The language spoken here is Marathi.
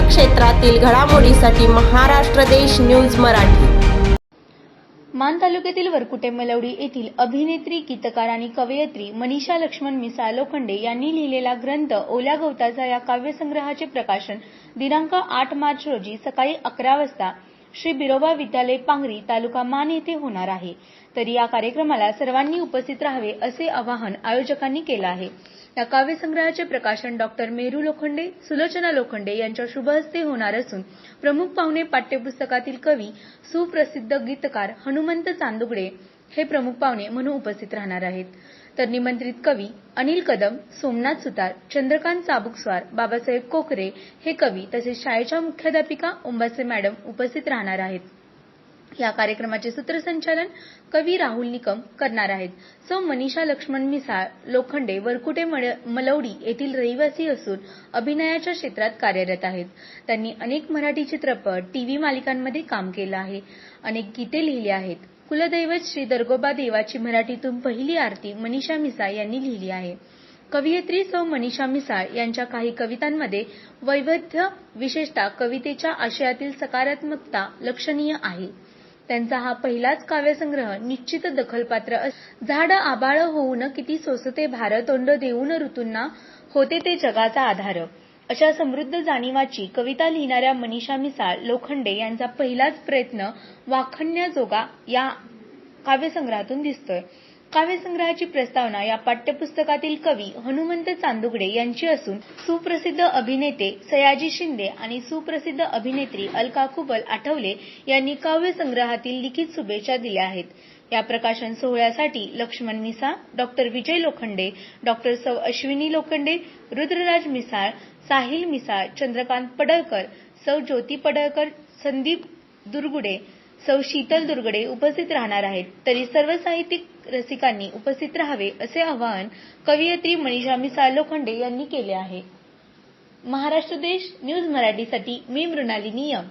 क्षेत्रातील घडामोडीसाठी महाराष्ट्र देश न्यूज मराठी. मान तालुक्यातील वरकुटे मलवडी येथील अभिनेत्री गीतकार आणि कवयित्री मनीषा लक्ष्मण मिसाळ लोखंडे यांनी लिहिलेला ग्रंथ ओल्या गवताचा या काव्यसंग्रहाचे प्रकाशन दिनांक आठ मार्च रोजी सकाळी अकरा वाजता श्री बिरोबा विद्यालय पांगरी तालुका मान येथे होणार आहे. तर या कार्यक्रमाला सर्वांनी उपस्थित राहावे असे आवाहन आयोजकांनी केलं आहे. या काव्यसंग्रहाचे प्रकाशन डॉक्टर मेरू लोखंडे सुलोचना लोखंडे यांच्या शुभहस्ते होणार असून प्रमुख पाहुणे पाठ्यपुस्तकातील कवी सुप्रसिद्ध गीतकार हनुमंत चांदुगडे हे प्रमुख पाहुणे म्हणून उपस्थित राहणार आहेत. तर निमंत्रित कवी अनिल कदम सोमनाथ सुतार चंद्रकांत चाबुकस्वार बाबासाहेब कोकरे हे कवी तसेच शाळेच्या मुख्याध्यापिका उंबासे मॅडम उपस्थित राहणार आहेत. या कार्यक्रमाचे सूत्रसंचालन कवी राहुल निकम करणार आहेत. सौ मनीषा लक्ष्मण मिसाळ लोखंडे वरकुटे मळ- मलवडी येथील रहिवासी असून अभिनयाच्या क्षेत्रात कार्यरत आहेत. त्यांनी अनेक मराठी चित्रपट टीव्ही मालिकांमध्ये काम केलं आहे. अनेक गीते लिहिली आहेत. कुलदैवत श्री दर्गोबा देवाची मराठीतून पहिली आरती मनीषा मिसाळ यांनी लिहिली आहे. कवयित्री सौ मनीषा मिसाळ यांच्या काही कवितांमध्ये वैविध्य विशेषतः कवितेच्या आशयातील सकारात्मकता लक्षणीय आहे. त्यांचा हा पहिलाच काव्यसंग्रह निश्चित दखलपात्र अस- झाड आबाळ होऊन किती सोसते भार तोंड देऊन ऋतूंना होते ते जगाचा आधार. अशा समृद्ध जाणीवाची कविता लिहिणाऱ्या मनीषा मिसाळ लोखंडे यांचा पहिलाच प्रयत्न वाखण्याजोगा या काव्यसंग्रहातून दिसतोय. काव्यसंग्रहाची प्रस्तावना या पाठ्यपुस्तकातील कवी हनुमंत चांदुगडे यांची असून सुप्रसिद्ध अभिनेते सयाजी शिंदे आणि सुप्रसिद्ध अभिनेत्री अलका कुबल आठवले यांनी काव्यसंग्रहातील लिखित शुभेच्छा दिल्या आहेत. या प्रकाशन सोहळ्यासाठी लक्ष्मण मिसाळ डॉक्टर विजय लोखंडे डॉक्टर सौ अश्विनी लोखंडे रुद्रराज मिसाळ साहिल मिसाळ चंद्रकांत पडळकर सौ ज्योती पडळकर संदीप दुर्गुडे सौ शीतल दुर्गडे उपस्थित राहणार आहेत. तरी सर्व साहित्यिक रसिकांनी उपस्थित राहावे असे आवाहन कवयित्री मनीषा मिसाळ लोखंडे यांनी केले आहे. महाराष्ट्र देश न्यूज मराठीसाठी मी मृणाली नियम